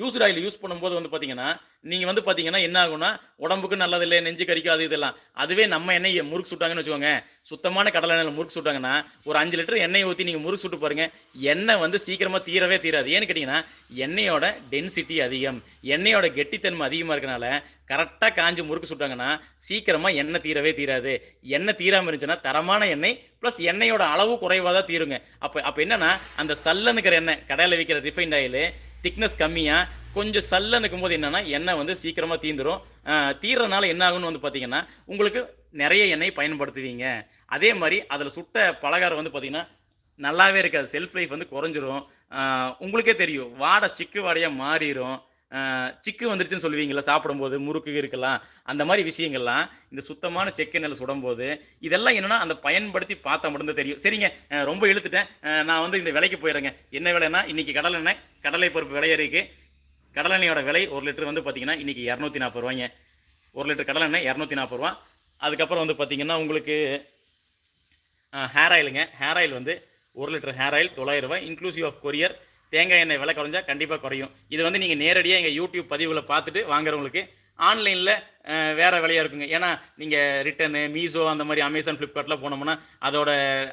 Speaker 1: யூஸ்டு ஆயில் யூஸ் பண்ணும்போது வந்து பார்த்தீங்கன்னா நீங்கள் வந்து பார்த்தீங்கன்னா என்ன ஆகும்னா உடம்புக்கு நல்லதில்லை நெஞ்சு கறிக்காது இதெல்லாம். அதுவே நம்ம எண்ணெய் முறுக்கு சுட்டாங்கன்னு வச்சுக்கோங்க. சுத்தமான கடலை எண்ணெயில் முறுக்கு சுட்டாங்கன்னா ஒரு அஞ்சு லிட்டர் எண்ணெய் ஊற்றி நீங்கள் முறுக்கு சுட்டு பாருங்க. எண்ணெய் வந்து சீக்கிரமாக தீரவே தீராது. ஏன்னு கேட்டிங்கன்னா எண்ணெயோட டென்சிட்டி அதிகம். எண்ணெயோட கெட்டித்தன்மை அதிகமாக இருக்கனால கரெக்டாக காஞ்சி முறுக்கு சுட்டாங்கன்னா சீக்கிரமாக எண்ணெய் தீரவே தீராது. எண்ணெய் தீராமல் இருந்துச்சுன்னா தரமான எண்ணெய் ப்ளஸ் எண்ணெயோட அளவு குறைவாக தான் தீருங்க. அப்போ அப்போ என்னென்னா அந்த சல்லனுக்கிற எண்ணெய் கடையில் விற்கிற ரிஃபைண்ட் ஆயில் திக்னஸ் கம்மியாக கொஞ்சம் சல்லன்னு இருக்கும்போது என்னென்னா எண்ணெய் வந்து சீக்கிரமாக தீந்துடும் தீர்றதுனால தீர்றனால என்ன ஆகும்னு வந்து பார்த்தீங்கன்னா உங்களுக்கு நிறைய எண்ணெய் பயன்படுத்துவீங்க. அதே மாதிரி அதில் சுட்ட பலகாரம் வந்து பார்த்தீங்கன்னா நல்லாவே இருக்காது. செல்ஃப் லைஃப் வந்து குறைஞ்சிரும். உங்களுக்கே தெரியும். வாடை சிக்கு வாடையாக மாறிடும் சிக்கு வந்துருச்சுன்னு சொல்லுவீங்களா சாப்பிடும்போது முறுக்கு இருக்கலாம் அந்த மாதிரி விஷயங்கள்லாம் இந்த சுத்தமான செக்கெண்ணில் சுடும்போது இதெல்லாம் என்னன்னா அந்த பயன்படுத்தி பார்த்தா மட்டும்தான் தெரியும். சரிங்க ரொம்ப இழுத்துட்டேன். நான் வந்து இந்த விலைக்கு போயிடுறேங்க. என்ன விலைன்னா இன்னைக்கு கடலை எண்ணெய் கடலை பருப்பு விலை இருக்கு கடலெண்ணெயோட விலை ஒரு லிட்டர் வந்து பார்த்தீங்கன்னா இன்னைக்கு இரநூத்தி நாற்பது ரூபாய்ங்க. ஒரு லிட்டர் கடலெண்ணெய் இரநூத்தி நாற்பது ரூபா. அதுக்கப்புறம் வந்து பார்த்தீங்கன்னா உங்களுக்கு ஹேர் ஆயிலுங்க ஹேர் ஆயில் வந்து ஒரு லிட்டர் ஹேர் ஆயில் தொள்ளாயிரம் ரூபாய் இன்க்ளூசிவ் ஆஃப் கொரியர் தேங்காய் எண்ணெய் விலை குறைஞ்சா கண்டிப்பாக குறையும். இது வந்து நீங்கள் நேரடியாக எங்கள் யூடியூப் பதிவில் பார்த்துட்டு வாங்குறவங்களுக்கு ஆன்லைனில் வேறு விலையாக இருக்குங்க. ஏன்னா நீங்கள் ரிட்டனு மீஷோ அந்த மாதிரி அமேசான் ஃப்ளிப்கார்ட்டில் போனோம்னா அதோட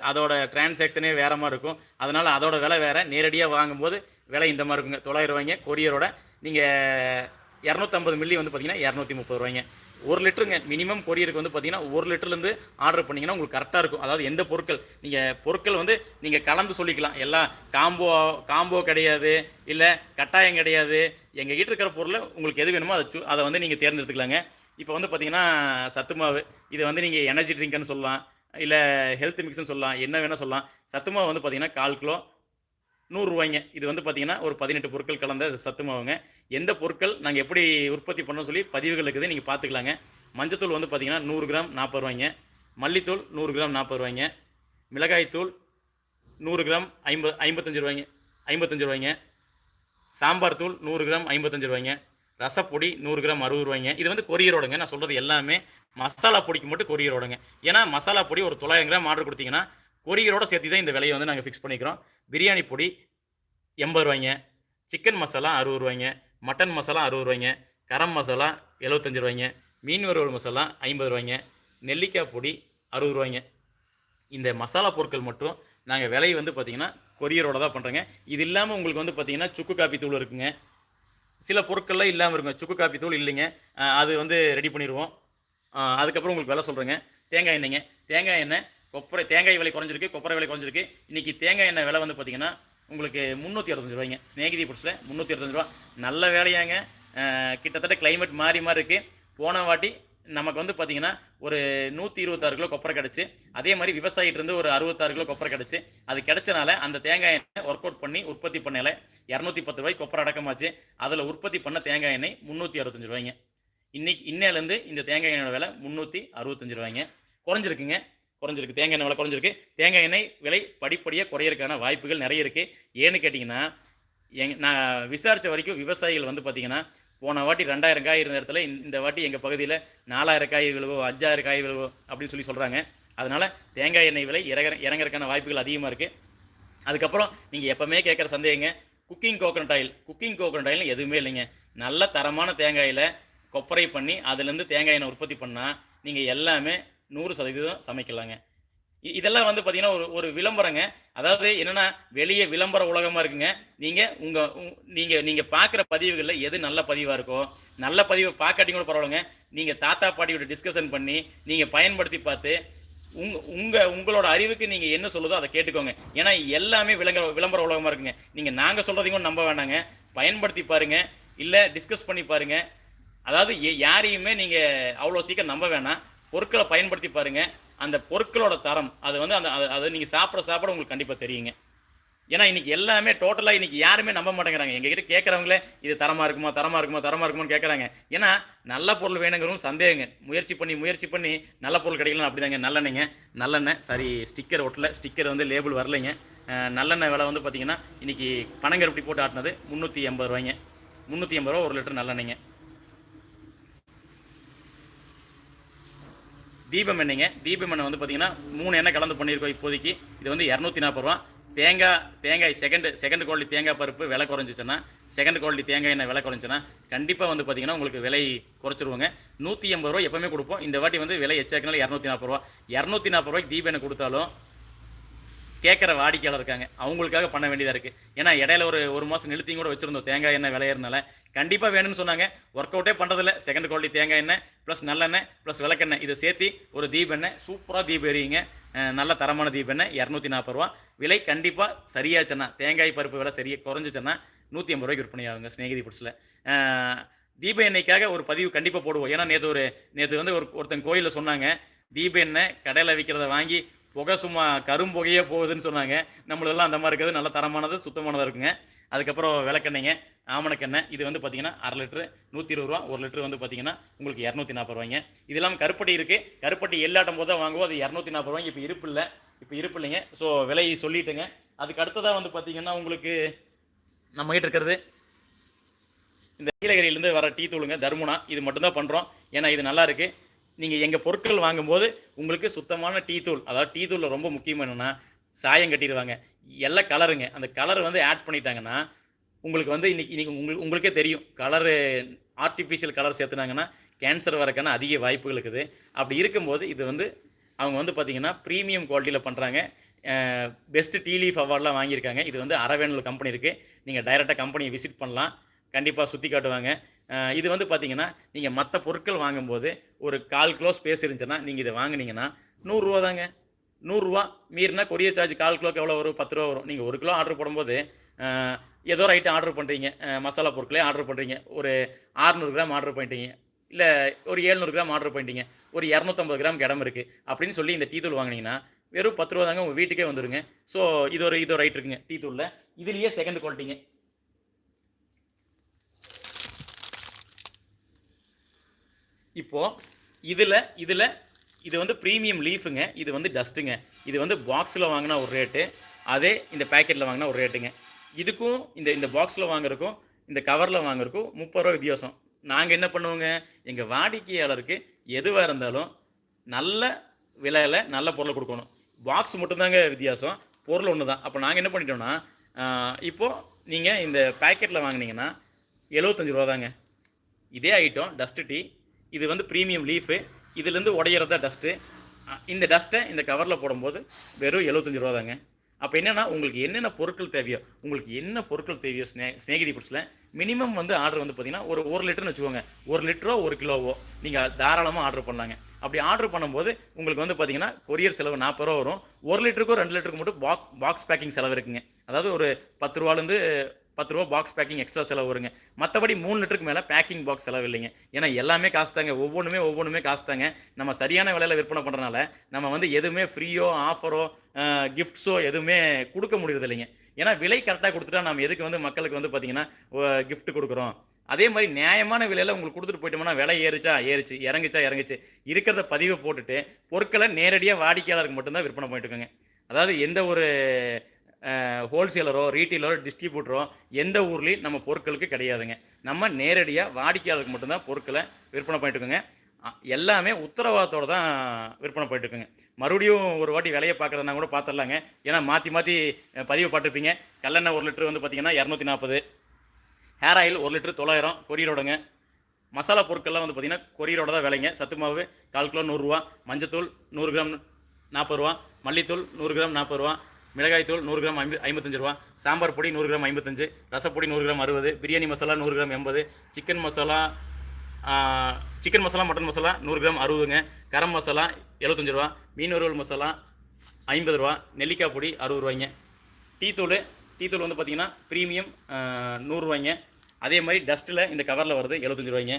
Speaker 1: அதோட டிரான்சாக்ஷனே வேறு மாதிரி இருக்கும். அதனால் அதோட விலை வேறு. நேரடியாக வாங்கும்போது விலை இந்த மாதிரி இருக்குங்க. தொள்ளாயிரம் ரூபாய்ங்க. கொரியரோட நீங்கள் இரநூத்தம்பது மில்லி வந்து பார்த்தீங்கன்னா இரநூத்தி முப்பது ரூபாய்ங்க. ஒரு லிட்டருங்க மினிமம் கொரியருக்கு வந்து பார்த்தீங்கன்னா ஒரு லிட்டர்லேருந்து ஆர்டர் பண்ணிங்கன்னா உங்களுக்கு கரெக்டாக இருக்கும். அதாவது எந்த பொருட்கள் நீங்கள் பொருட்கள் வந்து நீங்கள் கலந்து சொல்லிக்கலாம். எல்லாம் காம்போ காம்போ கிடையாது இல்லை கட்டாயம் கிடையாது. எங்கள் கிட்ட இருக்கிற பொருளை உங்களுக்கு எது வேணுமோ அதை சு- அதை வந்து நீங்கள் தேர்ந்தெடுத்துக்கலாங்க. இப்போ வந்து பார்த்தீங்கன்னா சத்து மாவு இதை வந்து நீங்கள் எனர்ஜி ட்ரிங்க்னு சொல்லலாம் இல்லை ஹெல்த் மிக்ஸ்னு சொல்லலாம் என்ன வேணால் சொல்லலாம். சத்து மாவு வந்து பார்த்தீங்கன்னா கால் கிலோ நூறுரூவாய்ங்க இது வந்து பார்த்தீங்கன்னா ஒரு பதினெட்டு பொருட்கள் கலந்த சத்துமாவுங்க. எந்த பொருட்கள் நாங்கள் எப்படி உற்பத்தி பண்ணோம் சொல்லி பதிவுகள் இருக்குது நீங்கள் பார்த்துக்கலாங்க மஞ்சத்தூள் வந்து பார்த்தீங்கன்னா நூறு கிராம் நாற்பது ரூபாய்ங்க. மல்லித்தூள் நூறு கிராம் நாற்பது ரூபாய்ங்க. மிளகாய்த்தூள் நூறு கிராம் ஐம்பது ஐம்பத்தஞ்சு ரூபாய்ங்க. ஐம்பத்தஞ்சு ரூபாய்ங்க. சாம்பார் தூள் நூறு கிராம் ஐம்பத்தஞ்சு ரூபாய்ங்க. ரசப்பொடி நூறு கிராம் அறுபது ரூபாய்ங்க. இது வந்து கொரியரோடங்க. நான் சொல்கிறது எல்லாமே மசாலா பொடிக்கு மட்டும் கொரியரோடங்க. ஏன்னா மசாலா பொடி ஒரு தொள்ளாயிரம் கிராம் ஆர்டர் கொடுத்தீங்கன்னா கொரியரோட சேர்த்து தான் இந்த விலையை வந்து நாங்கள் ஃபிக்ஸ் பண்ணிக்கிறோம். பிரியாணி பொடி எண்பது ரூபாய்ங்க. சிக்கன் மசாலா அறுபது ரூபாய்ங்க. மட்டன் மசாலா அறுபது ரூபாய்ங்க. கரம் மசாலா எழுபத்தஞ்சு ரூபாய்ங்க. மீன் வறுவல் மசாலா ஐம்பது ரூபாய்ங்க. நெல்லிக்காய் பொடி அறுபது ரூபாய்ங்க. இந்த மசாலா பொருட்கள் மட்டும் நாங்கள் விலை வந்து பார்த்தீங்கன்னா கொரியரோட தான் பண்ணுறோங்க இது இல்லாமல் உங்களுக்கு வந்து பார்த்திங்கன்னா சுக்கு காப்பி தூள் இருக்குங்க. சில பொருட்கள்லாம் இல்லாமல் இருக்குங்க. சுக்கு காப்பி தூள் இல்லைங்க. அது வந்து ரெடி பண்ணிடுவோம் அதுக்கப்புறம் உங்களுக்கு விலை சொல்கிறேங்க தேங்காய் எண்ணெய்ங்க. தேங்காய் எண்ணெய் கொப்பரை தேங்காய் விலை குறைஞ்சிருக்கு கொப்பரை விலை குறைஞ்சிருக்கு. இன்றைக்கி தேங்காய் எண்ணெய் விலை வந்து பார்த்தீங்கன்னா உங்களுக்கு முந்நூற்றி அறுபத்தஞ்சு ரூபாய்ங்க. ஸ்நேகிதி புட்ஸில் முந்நூற்றி அறுபத்தஞ்சு ரூபா. நல்ல வேலையாங்க. கிட்டத்தட்ட கிளைமேட் மாறி மாறி இருக்குது போன வாட்டி நமக்கு வந்து பார்த்தீங்கன்னா ஒரு நூற்றி இருபத்தாறு கிலோ கொப்பரை கிடச்சி. அதே மாதிரி விவசாயிட்டு ஒரு அறுபத்தாறு கிலோ கொப்பரை கிடச்சி. அது கிடச்சனால அந்த தேங்காய் எண்ணெய் ஒர்க் அவுட் பண்ணி உற்பத்தி பண்ணல இரநூத்தி பத்து ரூபாய்க்கு கொப்பரை அடக்கமாச்சு. அதில் உற்பத்தி பண்ண தேங்காய் எண்ணெய் முந்நூற்றி அறுபத்தஞ்சு ரூபாய்ங்க. இன்னைக்கு இன்னையிலேருந்து இந்த தேங்காய் எண்ணெயோட விலை முந்நூற்றி அறுபத்தஞ்சு ரூபாய்ங்க. குறைஞ்சிருக்குங்க. குறைஞ்சிருக்கு. தேங்காய் எண்ணெய் விலை குறைஞ்சிருக்கு. தேங்காய் எண்ணெய் விலை படிப்படியாக குறையறதுக்கான வாய்ப்புகள் நிறைய இருக்குது ஏன்னு கேட்டிங்கன்னா எங் நான் விசாரித்த வரைக்கும் விவசாயிகள் வந்து பார்த்தீங்கன்னா போன வாட்டி ரெண்டாயிரம் காய் இருந்த இடத்துல இந்த- வாட்டி எங்கள் பகுதியில் நாலாயிரம் காய் விழுவோ அஞ்சாயிரம் காய் விழுவோ அப்படின்னு சொல்லி சொல்கிறாங்க அதனால் தேங்காய் எண்ணெய் விலை இறங்க இறங்குறதுக்கான வாய்ப்புகள் அதிகமாக இருக்குது அதுக்கப்புறம் நீங்கள் எப்போவுமே கேட்குற சந்தேகங்க cooking coconut oil cooking coconut oil எதுவுமே இல்லைங்க. நல்ல தரமான தேங்காயில் கொப்பரை பண்ணி அதுலேருந்து தேங்காய் எண்ணெய் உற்பத்தி பண்ணால் நீங்கள் எல்லாமே நூறு சதவீதம் சமைக்கலாங்க. இ- இதெல்லாம் வந்து பார்த்தீங்கன்னா ஒரு ஒரு விளம்பரங்க. அதாவது என்னென்னா வெளியே விளம்பர உலகமாக இருக்குங்க. நீங்கள் உங்கள் நீங்கள் நீங்கள் பார்க்குற பதிவுகளில் எது நல்ல பதிவாக இருக்கோ நல்ல பதிவை பார்க்காட்டி கூட பரவாயில்லைங்க. நீங்கள் தாத்தா பாட்டியோட டிஸ்கஷன் பண்ணி நீங்கள் பயன்படுத்தி பார்த்து உங்க உங்க உங்களோட அறிவுக்கு நீங்க என்ன சொல்லுதோ அதை கேட்டுக்கோங்க. ஏன்னா எல்லாமே விளங்க விளம்பர உலகமா இருக்குங்க. நீங்க நாங்க சொல்றதையும் கூட நம்ப வேண்டாங்க பயன்படுத்தி பாருங்க. இல்ல டிஸ்கஸ் பண்ணி பாருங்க. அதாவது எ- யாரையுமே நீங்க அவ்வளோ சீக்கிரம் நம்ப வேணாம். பொருட்களை பயன்படுத்தி பாருங்க. அந்த பொருட்களோட தரம் அது வந்து அந்த அது- அது நீங்க சாப்பிட சாப்பிட உங்களுக்கு கண்டிப்பா தெரியுங்க. ஏன்னா இன்னைக்கு எல்லாமே டோட்டலாக இன்னைக்கு யாருமே நம்ப மாட்டேங்கிறாங்க. எங்ககிட்ட கேட்கறவங்களே இது தரமாக இருக்குமா தரமாக இருக்குமா தரமாக இருக்குமான்னு கேட்குறாங்க ஏன்னா நல்ல பொருள் வேணுங்கிறவங்க சந்தேகங்க. முயற்சி பண்ணி முயற்சி பண்ணி நல்ல பொருள் கிடைக்கலாம் அப்படிதாங்க. நல்லெண்ணெய்ங்க. நல்லெண்ணெய் சரி ஸ்டிக்கர் ஒட்டல ஸ்டிக்கர் வந்து லேபிள் வரலைங்க. நல்லெண்ணெய் விலை வந்து பார்த்தீங்கன்னா இன்னைக்கு பனங்கருப்பட்டி போட்டு ஆட்டினது முந்நூற்றி எண்பது ரூபாய்ங்க. முந்நூற்றி எண்பது ரூபா ஒரு லிட்டர் நல்லெண்ணெய்ங்க. தீபம் எண்ணெய்ங்க. தீபம் எண்ணெய் வந்து பார்த்தீங்கன்னா மூணு எண்ணெய் கலந்து பண்ணியிருக்கோம் இப்போதைக்கு. இது வந்து இரநூத்தி நாற்பது ரூபா. தேங்காய் தேங்காய் செகண்ட் செகண்ட் குவாலிட்டி தேங்காய் பருப்பு விலை குறைஞ்சிச்சுன்னா செகண்ட் குவாலிட்டி தேங்காய் எண்ணெய் விலை குறைஞ்சுன்னா கண்டிப்பாக வந்து பார்த்தீங்கன்னா உங்களுக்கு விலை குறைச்சிருவாங்க. நூற்றி எண்பது ரூபா எப்போவுமே கொடுப்போம். இந்த வாட்டி வந்து விலை எச்சாக்கினால இரநூத்தி நாற்பது ரூபா. இரநூத்தி நாற்பது ரூபாய்க்கு தீப எண்ணெய் கொடுத்தாலும் கேட்குற வாடிக்கையாளர் இருக்காங்க. அவங்களுக்காக பண்ண வேண்டியதாக இருக்குது ஏன்னா இடையில ஒரு ஒரு மாதம் நிறுத்தியும் கூட வச்சுருந்தோம். தேங்காய் எண்ணெய் விளையிறதுனால. கண்டிப்பாக வேணும்னு சொன்னாங்க. ஒர்க் அவுட்டே பண்ணுறதில்ல செகண்ட் குவாலிட்டி தேங்காய் எண்ணெய் ப்ளஸ் நல்லெண்ணெய் ப்ளஸ் விளக்கெண்ணெய். இதை சேர்த்து ஒரு தீப எண்ணெய் சூப்பராக தீபம் எரியுங்க நல்ல தரமான தீப எண்ணெய் இரநூத்தி நாற்பது ரூபா. விலை கண்டிப்பாக சரியாச்சுன்னா தேங்காய் பருப்பு விலை சரியாக குறைஞ்சிச்சுன்னா நூற்றி ஐம்பது ரூபாய்க்கு விற்பனை ஆகுங்க ஸ்நேகிதி புட்ஸில் தீப எண்ணெய்க்காக ஒரு பதிவு கண்டிப்பாக போடுவோம். ஏன்னா நேற்று ஒரு நேற்று வந்து ஒரு ஒருத்தன் கோயிலில் சொன்னாங்க. தீப எண்ணெய் கடையில் விற்கிறத வாங்கி புகை சும்மா கரும்புகையே போகுதுன்னு சொன்னாங்க. நம்மளதெல்லாம் அந்த மாதிரி இருக்கிறது நல்ல தரமானது சுத்தமானதாக இருக்குங்க. அதுக்கப்புறம் விளக்கெண்ணெய்ங்க ஆமணக்கெண்ணெய். இது வந்து பார்த்தீங்கன்னா அரை லிட்டரு நூற்றி இருபது ரூபா ஒரு லிட்டர் வந்து பார்த்தீங்கன்னா உங்களுக்கு இரநூத்தி நாற்பது ரூபாய்ங்க. இது இல்லாமல் கருப்பட்டி இருக்குது கருப்பட்டி எல்லாட்டும் போது தான் வாங்குவோம். அது இரநூத்தி நாற்பது ரூபாய் இப்போ இருப்பு இல்லை. இப்போ இருப்பு இல்லைங்க. ஸோ விலையை சொல்லிட்டேங்க. அதுக்கு அடுத்ததாக வந்து பார்த்தீங்கன்னா உங்களுக்கு நம்ம கிட்ட இருக்கிறது இந்த நீலகிரியிலேருந்து வர டீ தூளுங்க தர்முனா. இது மட்டும்தான் பண்ணுறோம் ஏன்னா இது நல்லா இருக்குது நீங்கள் எங்கள் பொருட்கள் வாங்கும்போது உங்களுக்கு சுத்தமான டீ தூள் அதாவது டீ தூளில் ரொம்ப முக்கியம் என்னென்னா சாயம் கட்டிடுவாங்க. எல்லாம் கலருங்க. அந்த கலர் வந்து ஆட் பண்ணிட்டாங்கன்னா உங்களுக்கு வந்து இன்னைக்கு இன்னைக்கு உங்களுக்கு உங்களுக்கே தெரியும். கலரு ஆர்டிஃபிஷியல் கலர் சேர்த்துனாங்கன்னா கேன்சர் வரக்கான அதிக வாய்ப்புகள் இருக்குது. அப்படி இருக்கும்போது இது வந்து அவங்க வந்து பார்த்திங்கன்னா ப்ரீமியம் குவாலிட்டியில் பண்ணுறாங்க பெஸ்ட் டீ லீஃப் அவார்ட்லாம் வாங்கியிருக்காங்க. இது வந்து அரவேனல் கம்பெனி இருக்குது நீங்கள் டைரெக்டாக கம்பெனியை விசிட் பண்ணலாம். கண்டிப்பாக சுற்றி காட்டுவாங்க. இது வந்து பார்த்தீங்கன்னா நீங்கள் மற்ற பொருட்கள் வாங்கும்போது ஒரு கால் கிலோ ஸ்பேஸ் இருந்துச்சுன்னா நீங்கள் இதை வாங்கினீங்கன்னா நூறுரூவா தாங்க. நூறுரூவா மீறினா கொரியர் சார்ஜ் கால் கிலோக்கு எவ்வளோ வரும்? பத்து ரூபா வரும். நீங்கள் ஒரு கிலோ ஆர்டர் போடும்போது ஏதோ ஒரு ஐட்டம் ஆர்டர் பண்ணுறீங்க மசாலா பொருட்களே ஆர்டர் பண்ணுறீங்க ஒரு 600 கிராம் ஆர்டர் பண்ணிட்டீங்க. இல்லை ஒரு 700 கிராம் ஆர்டர் பண்ணிட்டீங்க. ஒரு இரநூத்தம்பது கிராம் இடம் இருக்குது அப்படின்னு சொல்லி இந்த டீ தூள் வாங்கினீங்கன்னா வெறும் பத்து ரூபா தாங்க உங்கள் வீட்டுக்கே வந்துடுங்க ஸோ இது ஒரு இது ஒரு ரைட் இருக்குங்க. டீ தூளில். இதுலேயே செகண்ட் குவாலிட்டிங்க இப்போ இதில் இதில் இது வந்து ப்ரீமியம் லீஃபுங்க இது வந்து டஸ்ட்டுங்க இது வந்து பாக்ஸில் வாங்கினா ஒரு ரேட்டு அதே இந்த பேக்கெட்டில் வாங்கினா ஒரு ரேட்டுங்க இதுக்கும் இந்த இந்த பாக்ஸில் வாங்குறதுக்கும் இந்த கவரில் வாங்குறதுக்கும் முப்பது ரூபா வித்தியாசம். நாங்கள் என்ன பண்ணுவோங்க? எங்கள் வாடிக்கையாளருக்கு எதுவாக இருந்தாலும் நல்ல விலையில் நல்ல பொருளை கொடுக்கணும். பாக்ஸ் மட்டும்தாங்க வித்தியாசம் பொருள் ஒன்று தான் அப்போ நாங்கள் என்ன பண்ணிட்டோம்னா இப்போது இப்போ நீங்கள் இந்த பேக்கெட்டில் வாங்குனீங்கன்னா எழுபத்தஞ்சு ரூபா தாங்க இதே ஐட்டம் டஸ்ட்டு டீ இது வந்து ப்ரீமியம் லீஃபு இதுலேருந்து உடையிறதா டஸ்ட்டு இந்த டஸ்ட்டை இந்த கவரில் போடும்போது வெறும் எழுபத்தஞ்சு ரூபா தாங்க. அப்போ என்னென்னா உங்களுக்கு என்னென்ன பொருட்கள் தேவையோ உங்களுக்கு என்ன பொருட்கள் தேவையோ ஸ்னே ஸ்நேகிதி ஃபுட்ஸில் மினிமம் வந்து ஆர்டர் வந்து பார்த்தீங்கன்னா ஒரு ஒரு லிட்டர்னு வச்சுக்கோங்க. ஒரு லிட்டரோ ஒரு கிலோவோ நீங்கள் தாராளமாக ஆர்டர் பண்ணலாங்க. அப்படி ஆர்டர் பண்ணும்போது உங்களுக்கு வந்து பார்த்தீங்கன்னா கொரியர் செலவு நாற்பது ரூபா வரும். ஒரு லிட்டருக்கோ ரெண்டு லிட்டருக்கு மட்டும் பாக் பாக்ஸ் பேக்கிங் செலவு இருக்குங்க. அதாவது ஒரு பத்து ரூபாலேருந்து பத்து ரூபா பாக்ஸ் பேக்கிங் எக்ஸ்ட்ரா செலவு வருங்க. மற்றபடி மூணு லிட்டருக்கு மேலே பேக்கிங் பாக்ஸ் செலவு இல்லைங்க. ஏன்னா எல்லாமே காசு தாங்க ஒவ்வொன்றுமே ஒவ்வொன்றுமே காசு தாங்க நம்ம சரியான விலையில் விற்பனை பண்ணுறனால நம்ம வந்து எதுவுமே ஃப்ரீயோ ஆஃபரோ கிஃப்ட்ஸோ எதுவுமே கொடுக்க முடியறது இல்லைங்க. ஏன்னா விலை கரெக்டாக கொடுத்துட்டா நம்ம எதுக்கு வந்து மக்களுக்கு வந்து பார்த்தீங்கன்னா கிஃப்ட் கொடுக்குறோம். அதே மாதிரி நியாயமான விலையில் உங்களுக்கு கொடுத்துட்டு போயிட்டோம்னா விலை ஏறிச்சா? ஏறிச்சு. இறங்குச்சா? இறங்குச்சு. இருக்கிறத பதிவை போட்டுட்டு பொருட்களை நேரடியாக வாடிக்கையாளருக்கு மட்டும்தான் விற்பனை பண்ணிட்டு இருக்கோங்க. அதாவது எந்த ஒரு ஹோல்சேலரோ ரீட்டெயிலரோ டிஸ்ட்ரிபியூட்டரோ எந்த ஊர்லேயும் நம்ம பொருட்களுக்கு கிடையாதுங்க. நம்ம நேரடியாக வாடிக்கையாளருக்கு மட்டும்தான் பொருட்களை விற்பனை பண்ணிட்டு இருக்கோங்க. எல்லாமே உத்தரவாதத்தோட தான் விற்பனை பண்ணிட்டு மறுபடியும் ஒரு வாட்டி விலையை பார்க்குறதுனா கூட பார்த்துடலாங்க. ஏன்னா மாற்றி மாற்றி பதிவு போட்டிருப்பீங்க கல்லெண்ணெய் ஒரு லிட்டர் வந்து பார்த்தீங்கன்னா இரநூத்தி நாற்பது ஹேர் ஆயில் ஒரு லிட்டர் தொள்ளாயிரம். கொரியரோடங்க மசாலா பொருட்கள்லாம் வந்து பார்த்தீங்கன்னா கொரியரோட தான் விலைங்க. சத்து மாவு கால் கிலோ நூறுரூவா மஞ்சத்தூள் நூறு கிராம் நாற்பது ரூபா. மல்லித்தூள் நூறு கிராம் நாற்பது ரூபா. மிளகாய்த்தூள் நூறு கிராம் ஐம்பது ஐம்பத்தஞ்சு ரூபா. சாம்பார் பொடி நூறு கிராம் ஐம்பத்தஞ்சு. ரசப்பொடி நூறு கிராம் அறுபது. பிரியாணி மசாலா நூறு கிராம் எண்பது. Chicken masala chicken masala mutton masala நூறு கிராம் அறுபதுங்க. கரம் மசாலா எழுபத்தஞ்சு ரூபா. மீன் வறுவல் மசாலா ஐம்பது ரூபா. நெல்லிக்காய் பொடி அறுபது ரூபாய்ங்க. டீ தூள் டீ தூள் வந்து பார்த்தீங்கன்னா ப்ரீமியம் நூறுரூவாய்ங்க அதே மாதிரி டஸ்ட்டில் இந்த கவரில் வருது எழுபத்தஞ்சு ரூபாய்ங்க.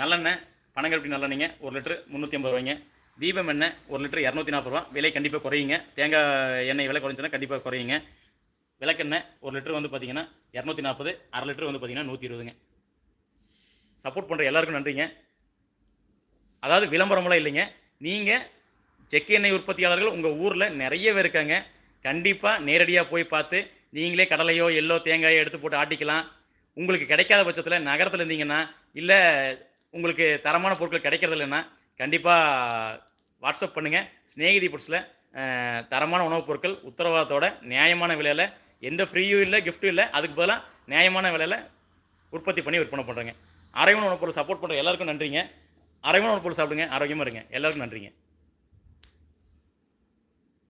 Speaker 1: நல்லெண்ணெய் பனங்கருப்பட்டி நல்லெண்ணெய்ங்க. ஒரு லிட்டரு முந்நூற்றி ஐம்பது ரூபாய்ங்க. தீபம் எண்ணெய் ஒரு லிட்டர் இரநூத்தி நாற்பது ரூபா. விலை கண்டிப்பாக குறையுங்க. தேங்காய் எண்ணெய் விலை குறைஞ்சுன்னா கண்டிப்பாக குறையுங்க. விளக்கெண்ணெய் ஒரு லிட்டர் வந்து பார்த்தீங்கன்னா இரநூத்தி நாற்பது அரை லிட்டர் வந்து பார்த்தீங்கன்னா நூற்றி இருபதுங்க சப்போர்ட் பண்ணுற எல்லாருக்கும் நன்றிங்க. அதாவது விளம்பரமெல்லாம் இல்லைங்க. நீங்கள் செக்கு எண்ணெய் உற்பத்தியாளர்கள் உங்கள் ஊரில் நிறைய பேர் இருக்காங்க. கண்டிப்பாக நேரடியாக போய் பார்த்து நீங்களே கடலையோ எல்லோ தேங்காயோ எடுத்து போட்டு ஆட்டிக்கலாம். உங்களுக்கு கிடைக்காத பட்சத்தில் நகரத்தில் இருந்தீங்கன்னா இல்லை உங்களுக்கு தரமான பொருட்கள் கிடைக்கிறது இல்லைன்னா கண்டிப்பாக வாட்ஸ்அப் பண்ணுங்கள் ஸ்நேகிதி ஃபுட்ஸில் தரமான உணவுப் பொருட்கள் உத்தரவாதத்தோட நியாயமான விலையில் எந்த ஃப்ரீயும் இல்லை கிஃப்ட்டும் இல்லை அதுக்கு பதிலாக நியாயமான விலையில் உற்பத்தி பண்ணி விற்பனை பண்ணுறேங்க அரைவன் உணவுப் பொருள் சப்போர்ட் பண்ணுற எல்லாருக்கும் நன்றிங்க. அரைவன் உணவுப் பொருள் சாப்பிடுங்க ஆரோக்கியமாக இருங்க. எல்லாருக்கும் நன்றிங்க.